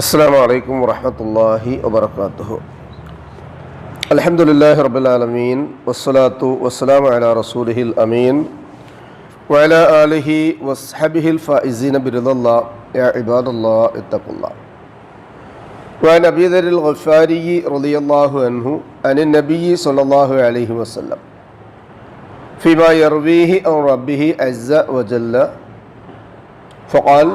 السلام عليكم ورحمة الله وبركاته. الحمد لله رب العالمين والصلاة والسلام على رسوله الأمين وعلى آله وصحبه الفائزين برضا الله يا عباد الله اتقوا الله. وعن أبي ذر الغفاري رضي الله عنه عن النبي صلى الله عليه وسلم. فيما يرويه عن ربه عز وجل فقال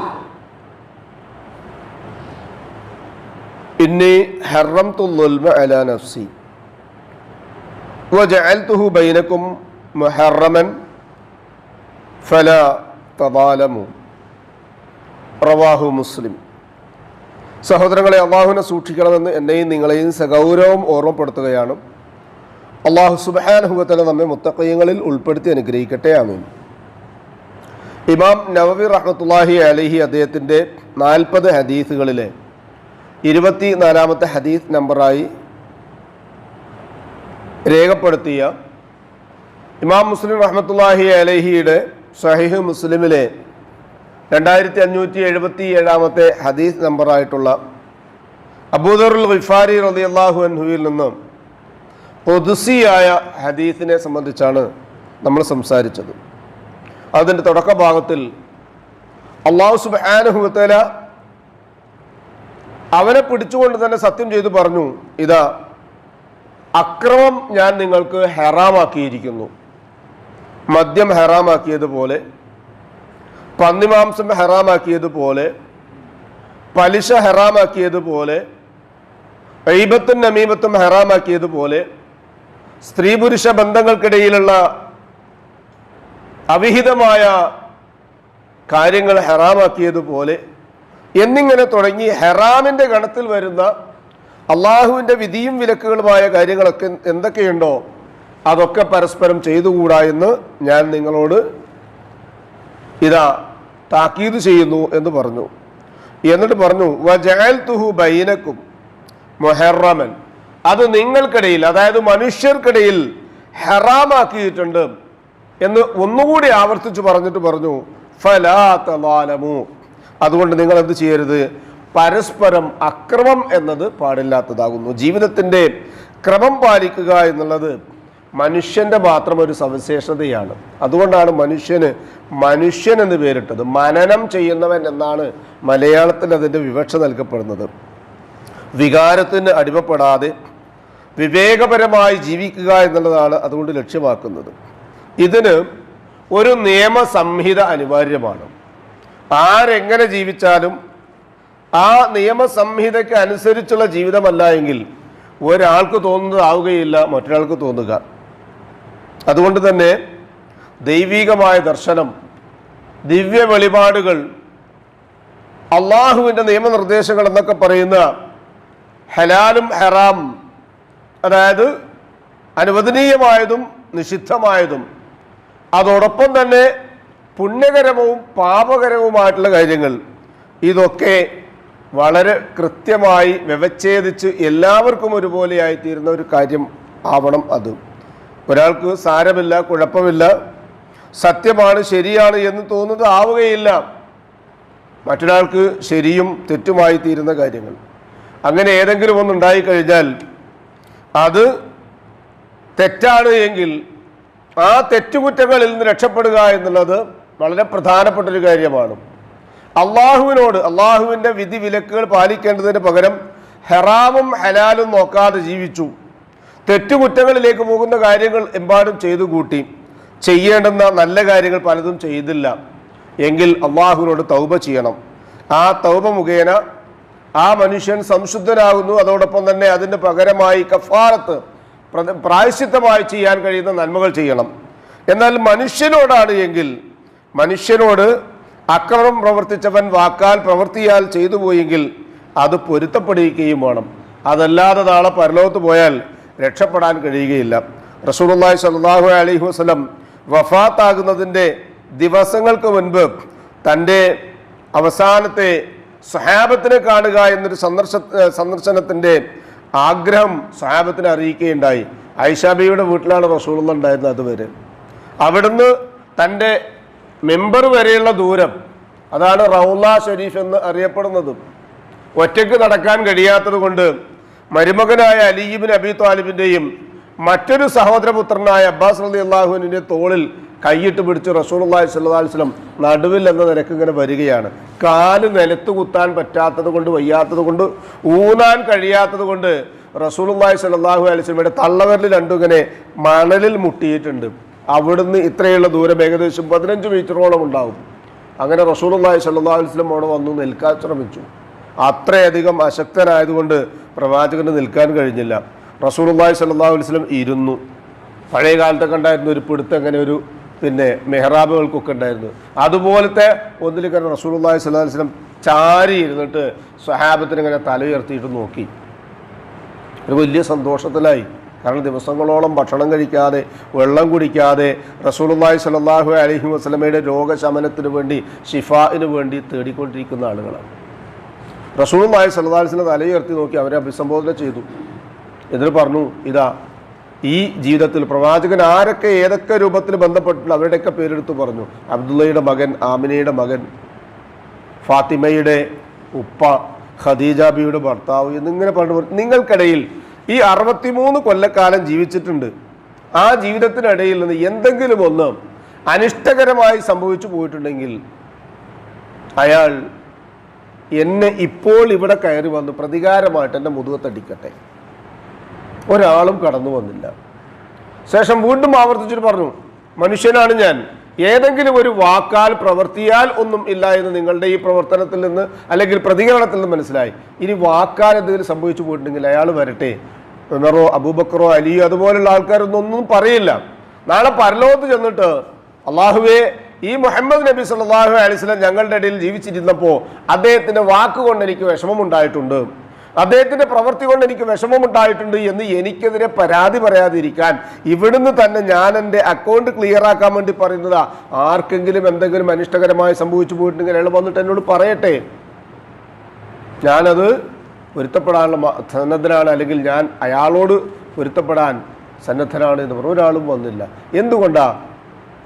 إني حرمت الظلم على نفسي وجعلته بينكم محرما فلا تظالموا റവാഹു മുസ്ലിം സഹോദരങ്ങളെ അള്ളാഹുവിനെ സൂക്ഷിക്കണമെന്ന് എന്നെയും നിങ്ങളെയും സഗൗരവം ഓർമ്മപ്പെടുത്തുകയാണ് അള്ളാഹു സുബാനുഭവത്തല നമ്മെ മുത്തക്കയങ്ങളിൽ ഉൾപ്പെടുത്തി അനുഗ്രഹിക്കട്ടെ ആമീൻ ഇമാം നവവി റഹ്മത്തുല്ലാഹി അലഹി അദ്ദേഹത്തിൻ്റെ നാൽപ്പത് ഹദീസുകളിലെ ഇരുപത്തി നാലാമത്തെ ഹദീസ് നമ്പറായി രേഖപ്പെടുത്തിയ ഇമാം മുസ്ലിം റഹ്മത്തുല്ലാഹി അലഹിയുടെ സഹിഹ് മുസ്ലിമിലെ രണ്ടായിരത്തി അഞ്ഞൂറ്റി എഴുപത്തി ഏഴാമത്തെ ഹദീസ് നമ്പറായിട്ടുള്ള അബൂദറുൽ ഖിഫാരി റലി അള്ളാഹു അൻഹുവിൽ നിന്നും പൊതുസിയായ ഹദീസിനെ സംബന്ധിച്ചാണ് നമ്മൾ സംസാരിച്ചത്. അതിന്റെ തുടക്ക ഭാഗത്തിൽ അള്ളാഹു സുബാനുഹുത്തല അവനെ പിടിച്ചുകൊണ്ട് തന്നെ സത്യം ചെയ്തു പറഞ്ഞു ഇതാ അക്രമം ഞാൻ നിങ്ങൾക്ക് ഹെറാമാക്കിയിരിക്കുന്നു. മദ്യം ഹെറാമാക്കിയതുപോലെ പന്നിമാംസം ഹെറാമാക്കിയതുപോലെ പലിശ ഹെറാമാക്കിയതുപോലെ ഐബത്തും നമീബത്തും ഹെറാമാക്കിയതുപോലെ സ്ത്രീ പുരുഷ ബന്ധങ്ങൾക്കിടയിലുള്ള അവിഹിതമായ കാര്യങ്ങൾ ഹെറാമാക്കിയതുപോലെ എന്നിങ്ങനെ തുടങ്ങി ഹെറാമിന്റെ ഗണത്തിൽ വരുന്ന അള്ളാഹുവിന്റെ വിധിയും വിലക്കുകളുമായ കാര്യങ്ങളൊക്കെ എന്തൊക്കെയുണ്ടോ അതൊക്കെ പരസ്പരം ചെയ്തുകൂടാ എന്ന് ഞാൻ നിങ്ങളോട് ഇതാ താക്കീത് ചെയ്യുന്നു എന്ന് പറഞ്ഞു. എന്നിട്ട് പറഞ്ഞു വജാൽ ബൈനക്കും മൊഹറമൻ. അത് നിങ്ങൾക്കിടയിൽ അതായത് മനുഷ്യർക്കിടയിൽ ഹെറാമാക്കിയിട്ടുണ്ട് എന്ന് ഒന്നുകൂടി ആവർത്തിച്ച് പറഞ്ഞിട്ട് പറഞ്ഞു ഫലാ തലാലമു അതുകൊണ്ട് നിങ്ങൾ എന്ത് ചെയ്യരുത്? പരസ്പരം അക്രമം എന്നത് പാടില്ലാത്തതാകുന്നു. ജീവിതത്തിന്റെ ക്രമം പാലിക്കുക എന്നുള്ളത് മനുഷ്യന്റെ മാത്രം ഒരു സവിശേഷതയാണ്. അതുകൊണ്ടാണ് മനുഷ്യന് മനുഷ്യൻ എന്ന് പേരിട്ടത്. മനനം ചെയ്യുന്നവൻ എന്നാണ് മലയാളത്തിൽ അതിന്റെ വിവക്ഷ നൽകപ്പെടുന്നത്. വികാരത്തിന് അടിമപ്പെടാതെ വിവേകപരമായി ജീവിക്കുക എന്നുള്ളതാണ് അതുകൊണ്ട് ലക്ഷ്യമാക്കുന്നത്. ഇതിന് ഒരു നിയമസംഹിത അനിവാര്യമാണ്. ആരെങ്ങനെ ജീവിച്ചാലും ആ നിയമസംഹിതയ്ക്ക് അനുസരിച്ചുള്ള ജീവിതമല്ല എങ്കിൽ ഒരാൾക്ക് തോന്നുന്നതാവുകയില്ല മറ്റൊരാൾക്ക് തോന്നുക. അതുകൊണ്ട് തന്നെ ദൈവീകമായ ദർശനം ദിവ്യ വെളിപാടുകൾ അള്ളാഹുവിന്റെ നിയമനിർദ്ദേശങ്ങൾ എന്നൊക്കെ പറയുന്ന ഹലാലും ഹറാം അതായത് അനുവദനീയമായതും നിഷിദ്ധമായതും അതോടൊപ്പം തന്നെ പുണ്യകരവും പാപകരവുമായിട്ടുള്ള കാര്യങ്ങൾ. ഇതൊക്കെ വളരെ കൃത്യമായി വ്യവച്ഛേദിച്ച് എല്ലാവർക്കും ഒരുപോലെയായി തീരുന്ന ഒരു കാര്യം ആവണം അത്. ഒരാൾക്ക് സാരമില്ല കുഴപ്പമില്ല. സത്യമാണ് ശരിയാണ് എന്ന് തോന്നുന്നത് ആവുകയില്ല. മറ്റൊരാൾക്ക് ശരിയും തെറ്റുമായി തീരുന്ന കാര്യങ്ങൾ. അങ്ങനെ ഏതെങ്കിലും ഒന്നുണ്ടായിക്കഴിഞ്ഞാൽ അത് തെറ്റാണ് എങ്കിൽ ആ തെറ്റുകുറ്റങ്ങളിൽ നിന്ന് രക്ഷപ്പെടുക എന്നുള്ളത് വളരെ പ്രധാനപ്പെട്ട ഒരു കാര്യമാണ്. അള്ളാഹുവിനോട് അള്ളാഹുവിന്റെ വിധി വിലക്കുകൾ പാലിക്കേണ്ടതിന് പകരം ഹെറാമും ഹലാലും നോക്കാതെ ജീവിച്ചു. തെറ്റുകുറ്റങ്ങളിലേക്ക് പോകുന്ന കാര്യങ്ങൾ എമ്പാടും ചെയ്തു കൂട്ടി. ചെയ്യേണ്ടുന്ന നല്ല കാര്യങ്ങൾ പലതും ചെയ്തില്ല. എങ്കിൽ അള്ളാഹുവിനോട് തൗബ ചെയ്യണം. ആ തൗബ മുഖേന ആ മനുഷ്യൻ സംശുദ്ധനാകുന്നു. അതോടൊപ്പം തന്നെ അതിന് പകരമായി കഫാറത്ത് പ്ര- പ്രായശ്ചിത്തമായി ചെയ്യാൻ കഴിയുന്ന നന്മകൾ ചെയ്യണം. എന്നാൽ മനുഷ്യനോടാണ് എങ്കിൽ മനുഷ്യനോട് അക്രമം പ്രവർത്തിച്ചവൻ വാക്കാൽ പ്രവർത്തിയാൽ ചെയ്തു പോയെങ്കിൽ അത് പൊരുത്തപ്പെടുകയും വേണം. അതല്ലാതെ നാളെ പരലോകത്ത് പോയാൽ രക്ഷപ്പെടാൻ കഴിയുകയില്ല. റസൂലുള്ളാഹി സ്വല്ലല്ലാഹു അലൈഹി വസല്ലം വഫാത്താകുന്നതിന്റെ ദിവസങ്ങൾക്ക് മുൻപ് തന്റെ അവസാനത്തെ സഹാബത്തിനെ കാണുക എന്നൊരു സന്ദർശ സന്ദർശനത്തിന്റെ ആഗ്രഹം സഹാബത്തിനെ അറിയിക്കുകയുണ്ടായി. ഐഷാബിയുടെ വീട്ടിലാണ് റസൂലുള്ള ഉണ്ടായിരുന്നത് അതുവരെ. അവിടുന്ന് തന്റെ മെമ്പർ വരെയുള്ള ദൂരം അതാണ് റൗല ഷരീഫ് എന്ന് അറിയപ്പെടുന്നതും. ഒറ്റയ്ക്ക് നടക്കാൻ കഴിയാത്തത് കൊണ്ട് മരുമകനായ അലീബിൻ അബി താലിബിന്റെയും മറ്റൊരു സഹോദരപുത്രനായ അബ്ബാസ് അലി അള്ളാഹുവിന്റെ തോളിൽ കൈയിട്ട് പിടിച്ച് റസൂലുള്ളാഹി സ്വല്ലല്ലാഹു അലൈഹി വസല്ലം നടുവിൽ എന്ന നിരക്ക് ഇങ്ങനെ വരികയാണ്. കാൽ നിലത്ത് കുത്താൻ പറ്റാത്തത് കൊണ്ട് വയ്യാത്തത് കൊണ്ട് ഊന്നാൻ കഴിയാത്തത് കൊണ്ട് റസൂലുള്ളാഹി സ്വല്ലല്ലാഹു അലൈഹി അലൈസ്ലമയുടെ തള്ളവരിൽ രണ്ടും ഇങ്ങനെ മണലിൽ മുട്ടിയിട്ടുണ്ട്. അവിടുന്ന് ഇത്രയുള്ള ദൂരം ഏകദേശം പതിനഞ്ച് മീറ്ററോളം ഉണ്ടാകും അങ്ങനെ റസൂലുള്ളാഹി അലൈഹി വസല്ലം അവിടെ വന്നു നിൽക്കാൻ ശ്രമിച്ചു. അത്രയധികം അശക്തനായതുകൊണ്ട് പ്രവാചകന് നിൽക്കാൻ കഴിഞ്ഞില്ല. സ്വല്ലല്ലാഹു അലൈഹി വസല്ലം ഇരുന്നു. പഴയ കാലത്തൊക്കെ ഉണ്ടായിരുന്ന ഒരു പിടുത്തം അങ്ങനെ ഒരു പിന്നെ മെഹ്റാബുകൾക്കൊക്കെ ഉണ്ടായിരുന്നു. അതുപോലത്തെ ഒന്നിൽ റസൂലുള്ളാഹി സ്വല്ലല്ലാഹു അലൈഹി വസല്ലം ചാരി ഇരുന്നിട്ട് സ്വഹാബത്തിന് ഇങ്ങനെ തല ഉയർത്തിയിട്ട് നോക്കി. ഒരു വലിയ സന്തോഷത്തിലായി. കാരണം ദിവസങ്ങളോളം ഭക്ഷണം കഴിക്കാതെ വെള്ളം കുടിക്കാതെ റസൂലുള്ളാഹി സ്വല്ലല്ലാഹു അലൈഹി വസല്ലമയുടെ രോഗശമനത്തിന് വേണ്ടി ഷിഫായിന് വേണ്ടി തേടിക്കൊണ്ടിരിക്കുന്ന ആളുകളാണ്. റസൂലുള്ളാഹി സ്വല്ലല്ലാഹു അലൈഹി തലയുയർത്തി നോക്കി അവരെ അഭിസംബോധന ചെയ്തു. എന്നിട്ട് പറഞ്ഞു ഇതാ ഈ ജീവിതത്തിൽ പ്രവാചകൻ ആരൊക്കെ ഏതൊക്കെ രൂപത്തിൽ ബന്ധപ്പെട്ടിട്ടുണ്ട്? അവരുടെയൊക്കെ പേരെടുത്ത് പറഞ്ഞു. അബ്ദുള്ളയുടെ മകൻ ആമിനയുടെ മകൻ ഫാത്തിമയുടെ ഉപ്പ ഖദീജാബിയുടെ ഭർത്താവ് എന്നിങ്ങനെ പറഞ്ഞു. നിങ്ങൾക്കിടയിൽ ഈ അറുപത്തിമൂന്ന് കൊല്ലക്കാലം ജീവിച്ചിട്ടുണ്ട്. ആ ജീവിതത്തിനിടയിൽ നിന്ന് എന്തെങ്കിലും ഒന്ന് അനിഷ്ടകരമായി സംഭവിച്ചു പോയിട്ടുണ്ടെങ്കിൽ അയാൾ എന്നെ ഇപ്പോൾ ഇവിടെ കയറി വന്ന് പ്രതികാരമായിട്ട് എന്റെ മുതുകത്തടിക്കട്ടെ ഒരാളും കടന്നു വന്നില്ല. ശേഷം വീണ്ടും ആവർത്തിച്ചിട്ട് പറഞ്ഞു മനുഷ്യനാണ് ഞാൻ. ഏതെങ്കിലും ഒരു വാക്കാൽ പ്രവർത്തിയാൽ ഒന്നും ഇല്ല എന്ന് നിങ്ങളുടെ ഈ പ്രവർത്തനത്തിൽ നിന്ന് അല്ലെങ്കിൽ പ്രതികരണത്തിൽ നിന്ന് മനസ്സിലായി. ഇനി വാക്കാൽ എന്തെങ്കിലും സംഭവിച്ചു പോയിട്ടുണ്ടെങ്കിൽ അയാൾ വരട്ടെ. ഉമറോ അബൂബക്കറോ അലിയോ അതുപോലുള്ള ആൾക്കാരൊന്നും ഒന്നും പറയില്ല. നാളെ പരലോകത്ത് ചെന്നിട്ട് അള്ളാഹുവേ ഈ മുഹമ്മദ് നബി സല്ലല്ലാഹു അലൈഹി ഞങ്ങളുടെ ഇടയിൽ ജീവിച്ചിരുന്നപ്പോൾ അദ്ദേഹത്തിന്റെ വാക്കുകൊണ്ട് എനിക്ക് വിഷമമുണ്ടായിട്ടുണ്ട്. അദ്ദേഹത്തിന്റെ പ്രവൃത്തി കൊണ്ട് എനിക്ക് വിഷമമുണ്ടായിട്ടുണ്ട് എന്ന് എനിക്കെതിരെ പരാതി പറയാതിരിക്കാൻ ഇവിടുന്ന് തന്നെ ഞാൻ എന്റെ അക്കൗണ്ട് ക്ലിയർ ആക്കാൻ വേണ്ടി പറയുന്നതാ. ആർക്കെങ്കിലും എന്തെങ്കിലും അനിഷ്ടകരമായി സംഭവിച്ചു പോയിട്ടുണ്ടെങ്കിൽ അയാൾ വന്നിട്ട് എന്നോട് പറയട്ടെ. ഞാനത് പൊരുത്തപ്പെടാനുള്ള സന്നദ്ധനാണ് അല്ലെങ്കിൽ ഞാൻ അയാളോട് പൊരുത്തപ്പെടാൻ സന്നദ്ധനാണ് എന്ന് പറഞ്ഞു ഒരാളും വന്നില്ല. എന്തുകൊണ്ടാ?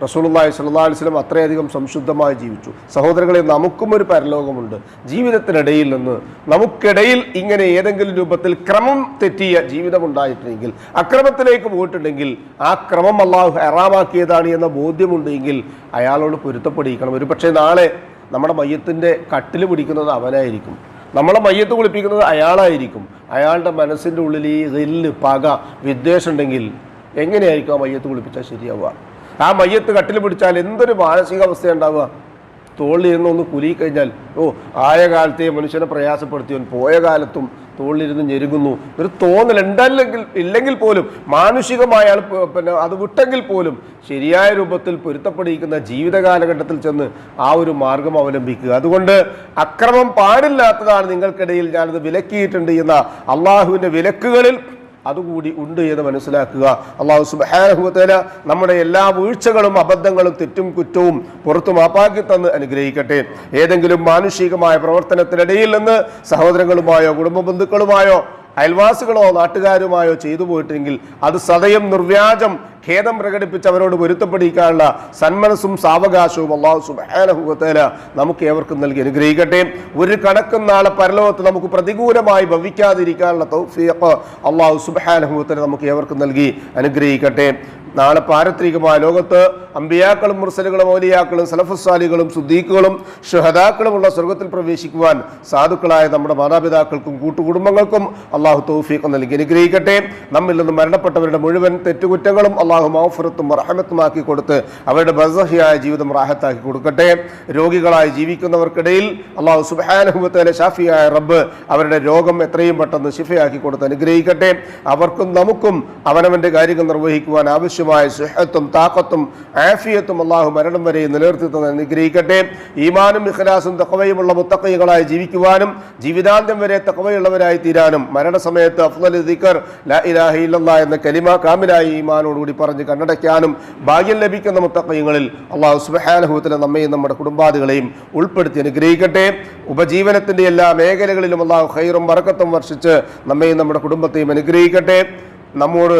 റസൂലുള്ളാഹി സ്വല്ലല്ലാഹു അലൈഹി വസല്ലം അത്രയധികം സംശുദ്ധമായി ജീവിച്ചു. സഹോദരങ്ങളെ നമുക്കും ഒരു പരലോകമുണ്ട്. ജീവിതത്തിനിടയിൽ നിന്ന് നമുക്കിടയിൽ ഇങ്ങനെ ഏതെങ്കിലും രൂപത്തിൽ ക്രമം തെറ്റിയ ജീവിതം ഉണ്ടായിട്ടുണ്ടെങ്കിൽ അക്രമത്തിലേക്ക് പോയിട്ടുണ്ടെങ്കിൽ ആ ക്രമം അള്ളാഹു ഹറാമാക്കിയതാണ് എന്ന ബോധ്യമുണ്ടെങ്കിൽ അയാളോട് പൊരുത്തപ്പെടിയിക്കണം ഒരു പക്ഷേ നാളെ നമ്മുടെ മയ്യത്തിന്റെ കട്ടിൽ പിടിക്കുന്നത് അവനായിരിക്കും. നമ്മളെ മയ്യത്ത് കുളിപ്പിക്കുന്നത് അയാളായിരിക്കും. അയാളുടെ മനസ്സിന്റെ ഉള്ളിൽ ഈ റില്ല് പക വിദ്വേഷം ഉണ്ടെങ്കിൽ എങ്ങനെയായിരിക്കും ആ മയ്യത്ത് കുളിപ്പിച്ചാൽ ശരിയാവുക? ആ മയ്യത്ത് കട്ടിൽ പിടിച്ചാൽ എന്തൊരു മാനസികാവസ്ഥ ഉണ്ടാവുക തോളിലിരുന്ന് ഒന്ന് കുലി കഴിഞ്ഞാൽ ഓ ആയ കാലത്തെ മനുഷ്യനെ പ്രയാസപ്പെടുത്തിയവൻ പോയ കാലത്തും തോളിലിരുന്ന് ഞെരുങ്ങുന്നു. ഒരു തോന്നൽ ഉണ്ടല്ലെങ്കിൽ ഇല്ലെങ്കിൽ പോലും മാനുഷികമായ പിന്നെ അത് വിട്ടെങ്കിൽ പോലും ശരിയായ രൂപത്തിൽ പൊരുത്തപ്പെടിയിരിക്കുന്ന ജീവിത കാലഘട്ടത്തിൽ ചെന്ന് ആ ഒരു മാർഗം അവലംബിക്കുക. അതുകൊണ്ട് അക്രമം പാടില്ലാത്തതാണ് നിങ്ങൾക്കിടയിൽ ഞാനത് വിലക്കിയിട്ടുണ്ട് എന്ന അള്ളാഹുവിന്റെ വിലക്കുകളിൽ അതുകൂടി ഉണ്ട് എന്ന് മനസ്സിലാക്കുക. അള്ളാഹു സുബാനഹുല നമ്മുടെ എല്ലാ വീഴ്ചകളും അബദ്ധങ്ങളും തെറ്റും കുറ്റവും പുറത്തു മാപ്പാക്കി തന്ന് അനുഗ്രഹിക്കട്ടെ. ഏതെങ്കിലും മാനുഷികമായ പ്രവർത്തനത്തിനിടയിൽ നിന്ന് സഹോദരങ്ങളുമായോ കുടുംബ ബന്ധുക്കളുമായോ അയൽവാസികളോ നാട്ടുകാരുമായോ ചെയ്തു പോയിട്ടെങ്കിൽ അത് സദയം നിർവ്യാജം ഖേദം പ്രകടിപ്പിച്ച് അവരോട് പൊരുത്തപ്പെടിക്കാനുള്ള സന്മനസ്സും സാവകാശവും അള്ളാഹു സുബാനഹുത്തേല നമുക്ക് ഏവർക്കും നൽകി അനുഗ്രഹിക്കട്ടെ. ഒരു കണക്കും നാളെ പരലോകത്ത് നമുക്ക് പ്രതികൂലമായി ഭവിക്കാതിരിക്കാനുള്ള തൗഫീഖ് അള്ളാഹു സുബാനഹുത്തേല നമുക്ക് ഏവർക്കും നൽകി അനുഗ്രഹിക്കട്ടെ. നാളെ പാരത്രികമായ ലോകത്ത് അമ്പിയാക്കളും മുർസലുകളും ഓലിയാക്കളും സലഫുസാലികളും സുദ്ദീഖുകളും ഷുഹദാക്കളുമുള്ള സ്വർഗത്തിൽ പ്രവേശിക്കുവാൻ സാധുക്കളായ നമ്മുടെ മാതാപിതാക്കൾക്കും കൂട്ടുകുടുംബങ്ങൾക്കും അള്ളാഹു തൗഫീഖ് നൽകി അനുഗ്രഹിക്കട്ടെ. നമ്മിൽ നിന്ന് മരണപ്പെട്ടവരുടെ മുഴുവൻ തെറ്റുകുറ്റങ്ങളും അള്ളാഹു മൗഫുറത്തും റഹമത്തുമാക്കി കൊടുത്ത് അവരുടെ ബസഹിയായ ജീവിതം റാഹത്താക്കി കൊടുക്കട്ടെ. രോഗികളായി ജീവിക്കുന്നവർക്കിടയിൽ അള്ളാഹു സുബാനുഭവത്തിലെ ഷാഫിയായ റബ്ബ് അവരുടെ രോഗം എത്രയും പെട്ടെന്ന് ശിഫയാക്കി കൊടുത്ത് അനുഗ്രഹിക്കട്ടെ. അവർക്കും നമുക്കും അവനവന്റെ കാര്യങ്ങൾ നിർവഹിക്കുവാൻ ആവശ്യമായ സുഹത്തും താക്കത്തും ആഫിയത്തും അള്ളാഹു മരണം വരെ നിലനിർത്തി തന്നെ അനുഗ്രഹിക്കട്ടെ. ഈമാനും ഇഖലാസും തക്കവയുമുള്ള മുത്തക്കൈകളായി ജീവിക്കുവാനും ജീവിതാന്തം വരെ തക്കവയുള്ളവരായി തീരാനും മരണസമയത്ത് അഫ്ദൽ ദിക്കർ ലാ ഇലാഹ എന്ന കലിമ കാമിലായി ഈമാനോടുകൂടി പറഞ്ഞ് കണ്ണടയ്ക്കാനും ഭാഗ്യം ലഭിക്കുന്ന മുത്തക്കൈകളിൽ അള്ളാഹു സുബഹാനുഭവത്തിലെ നമ്മയും നമ്മുടെ കുടുംബാദികളെയും ഉൾപ്പെടുത്തി അനുഗ്രഹിക്കട്ടെ. ഉപജീവനത്തിന്റെ എല്ലാ മേഖലകളിലും അള്ളാഹു ഖൈറും വറക്കത്തും വർഷിച്ച് നമ്മയും നമ്മുടെ കുടുംബത്തെയും അനുഗ്രഹിക്കട്ടെ. നമ്മോട്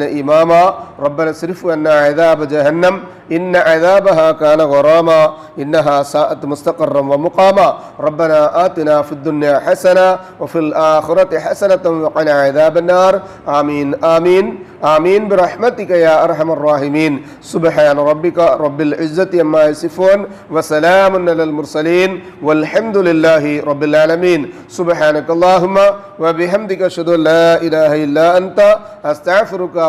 إماما. ربنا اصرف عنا عذاب جهنم. إن عذابها كان غراما. إنها ساءت مستقرا ومقاما. ربنا آتنا في الدنيا حسنة وفي الآخرة حسنة وقنا عذاب النار. آمين آمين آمين. برحمتك يا أرحم الراحمين. سبحان ربك رب العزة عما يصفون وسلام على المرسلين. والحمد لله رب العالمين. سبحانك اللهم وبحمدك أشهد أن لا إله إلا أنت. أستغفرك